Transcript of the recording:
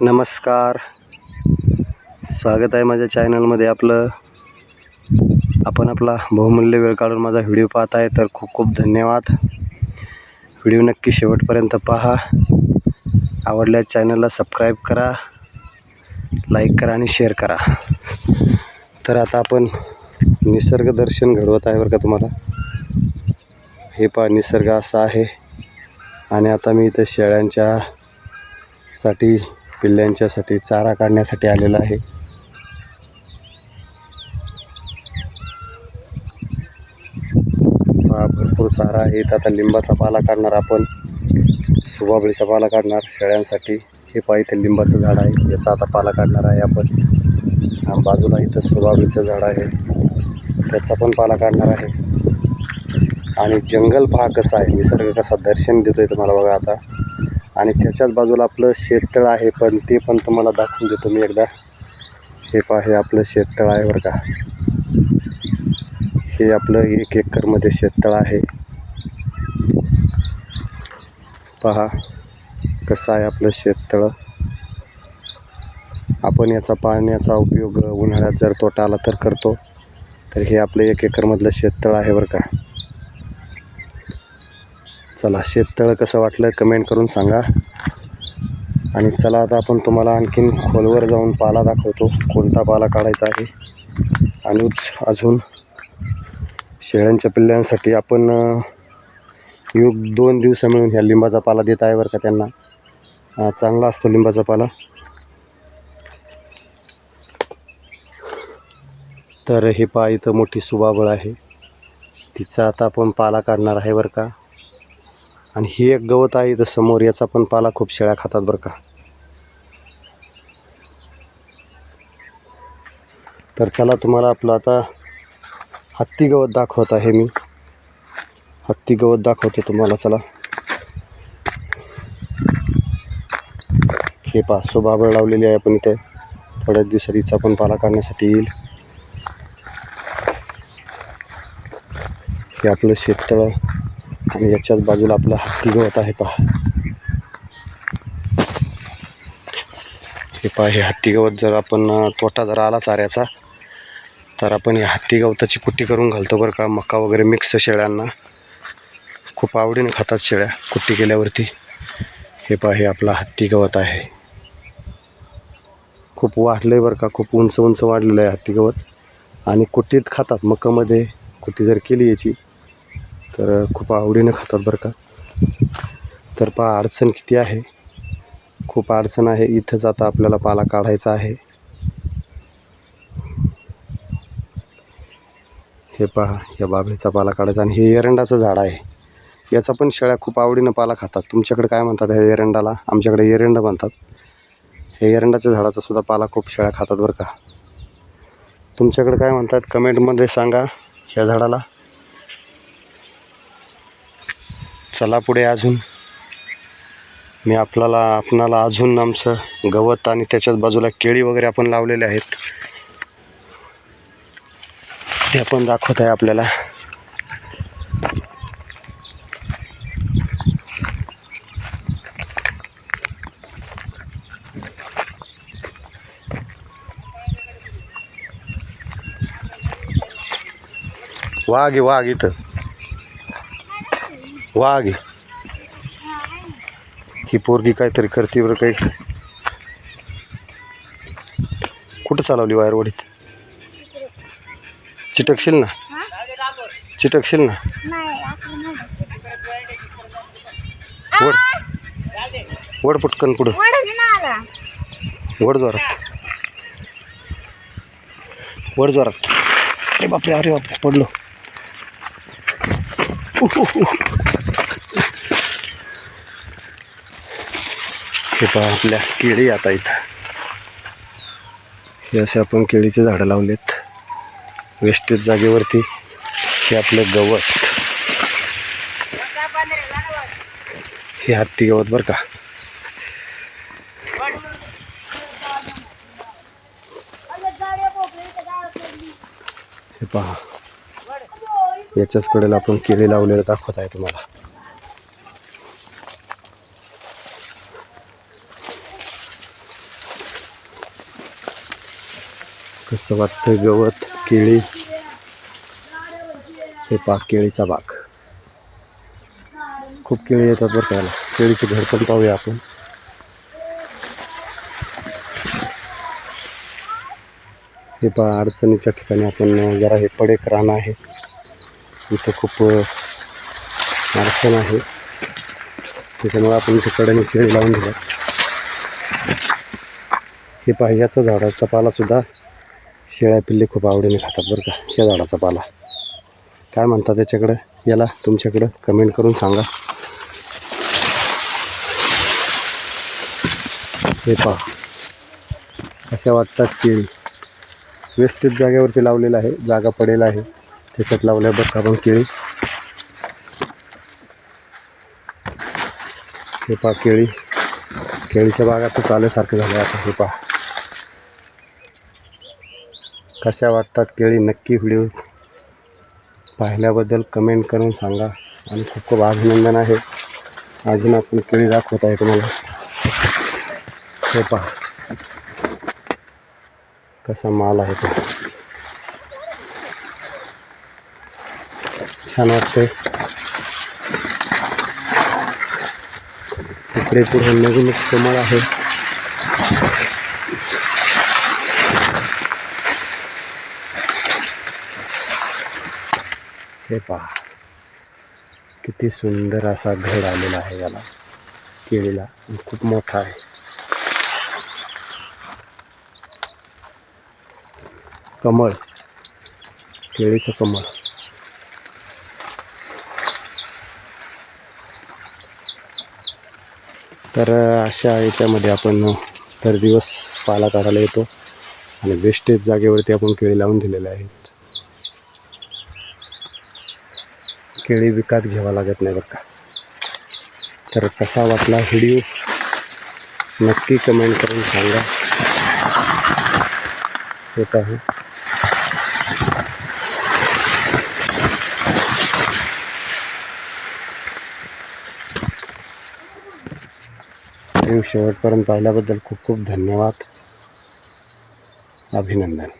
नमस्कार. स्वागत आहे माझ्या चॅनलमध्ये आपलं. आपण आपला बहुमूल्य वेळ काढून माझा व्हिडिओ पाहत आहे तर खूप खूप धन्यवाद. व्हिडिओ नक्की शेवटपर्यंत पहा. आवडल्यास चॅनलला सबस्क्राईब करा लाईक करा आणि शेअर करा. तर आता आपण निसर्ग दर्शन घडवत आहे बरं का तुम्हाला. हे पहा निसर्ग असा आहे. आणि आता मी इथं शेळ्यांच्या साठी पिल्ल्यांच्यासाठी चारा काढण्यासाठी आलेला आहे. भरपूर चारा आहे. इथं आता लिंबाचा पाला काढणार आपण. सुबाबळीचा पाला काढणार शेळ्यांसाठी. हे पहा इथे लिंबाचं झाड आहे. याचा आता पाला काढणार आहे आपण. बाजूला इथं सुबाबळीचं झाड आहे. त्याचा पण पाला काढणार आहे. आणि जंगल पहा कसं आहे. निसर्ग कसा दर्शन देतोय तुम्हाला बघा आता. आणि त्याच्याच बाजूला आपलं शेततळ आहे पण ते पण तुम्हाला दाखवून देतो मी एकदा. हे पहा हे आपलं शेततळ आहे बरं का. हे आपलं एक एकरमध्ये शेततळ आहे. पहा कसं आहे आपलं शेततळ. आपण याचा पाण्याचा उपयोग उन्हाळ्यात जर तोटा आला तर करतो. तर हे आपलं एक एकरमधलं शेततळ आहे बरं का. चला शेततळ कसं वाटलं कमेंट करून सांगा. आणि चला आता आपण तुम्हाला आणखीन खोलवर जाऊन पाला दाखवतो कोणता पाला काढायचा आहे. आणि अजून शेळ्यांच्या पिल्ल्यांसाठी आपण योग दोन दिवस मिळून ह्या लिंबाचा पाला देत आहे बरं का त्यांना. चांगला असतो लिंबाचा पाला. तर हे पा इथं मोठी सुबाबळ आहे. तिचा आता आपण पाला काढणार आहे बरं का. आणि हे एक गवत आहे इथं समोर याचा पण पाला खूप शेळ्या खातात बरं का. तर चला तुम्हाला आपलं आता हत्ती गवत दाखवत आहे मी. हत्ती गवत दाखवतो तुम्हाला चला. हे पा सुबाबळ लावलेली आहे आपण इथे. थोड्याच दिवसात हिचा पण पाला काढण्यासाठी येईल. हे आपलं शेततळ आणि याच्याच बाजूला आपलं हत्ती गवत आहे पहा. हे पहा हे हत्ती गवत जर आपण तोटा जर आला चाऱ्याचा तर आपण या हत्ती गवताची कुट्टी करून घालतो बरं का. मका वगैरे मिक्स शेळ्यांना. खूप आवडीने खातात शेळ्या कुट्टी केल्यावरती. हे पहा हे आपलं हत्ती गवत आहे. खूप वाढलं आहे बरं का खूप उंच उंच वाढलेलं आहे हत्ती गवत. आणि कुट्टीत खातात मकामध्ये. कुट्टी जर केली याची तर खूप आवडीनं खातात बरं का. तर पहा अडचण किती आहे. खूप अडचण आहे. इथंच आता आपल्याला पाला काढायचा आहे. हे पहा या बाभळीचा पाला काढायचा आणि हे एरंडाचं झाड आहे. याचा पण शेळ्या खूप आवडीनं पाला खातात. तुमच्याकडे काय म्हणतात ह्या एरंडाला? आमच्याकडे एरंड म्हणतात. हे एरंडाच्या झाडाचा सुद्धा पाला खूप शेळ्या खातात बरं का. तुमच्याकडे काय म्हणतात? कमेंटमध्ये सांगा ह्या झाडाला. चला पुढे अजून. मी आपल्याला आपणाला अजून आमचं गवत आणि त्याच्याच बाजूला केळी वगैरे आपण लावलेले आहेत. ते पण दाखवत आहे आपल्याला. वाघ आहे वाघ इथं. वाघ ही पोरगी काहीतरी करते बरं काही. कुठं चालवली वायर वडीत? चिटकशील ना? चिटकशील ना? वड. वड पटकन पुढं. वड जोरात. वड जोरात. अरे बापरे अरे बापरे पडलो. हे पहा आपल्या केळी आता इथं. हे असे आपण केळीचे झाडं लावलेत. वेस्टेज जागेवरती हे आपलं गवत. हे हत्ती गवत बरं का. हे पहा. याच्याच कडेला आपण केळी लावलेलं दाखवत आहे तुम्हाला. कसं वाटतं गवत केळी? हे पाक केळीचा बाग. खूप केळी येतात बरं त्याला केळीचे घर पण पाहूया आपण. हे पा अडचणीच्या ठिकाणी आपण जरा हे पडेक रान आहे. इथं खूप अडचण आहे. त्याच्यामुळे आपण इथे कड्याने केळी लावून दिल्या. हे पहा याचा झाडाचा पालासुद्धा शेळ्या पिल्ले खूप आवडीने खातात बरं का या झाडाचा पाला. काय म्हणतात त्याच्याकडं? याला तुमच्याकडं कमेंट करून सांगा. हे पहा. अशा वाटतात केळी व्यवस्थित जागेवरती लावलेलं आहे जागा पडेल आहे. त्याच्यात लावल्या बघ आपण केळी. हे पहा केळी. केळीच्या बागातच आल्यासारखं झालं आता हे पहा. कशा वाटतात केळी? नक्की व्हिडिओ पाहिल्याबद्दल कमेंट करून सांगा. आणि खूप खूप अभिनंदन आहे. अजून आपण केळी दाखवत आहे तुम्हाला. हे पहा. कसा माल आहे तो. छान वाटते इकडे पुढे नवीनच कमळ आहे. हे पहा. किती सुंदर असा घड आलेला आहे याला. केळीला. खूप मोठा आहे. कमळ. केळीचं कमळ. तर अशा याच्यामध्ये आपण तर दिवस पाला काढायला येतो. आणि वेस्टेज जागेवरती आपण केळी लावून दिलेले आहेत. केळी विकत घ्यावा लागत नाही बरं का? तर कसा वाटला व्हिडिओ? नक्की कमेंट करून सांगा. होत आहे शेवटपर्यंत पाहिल्याबद्दल खूप खूप धन्यवाद. अभिनंदन.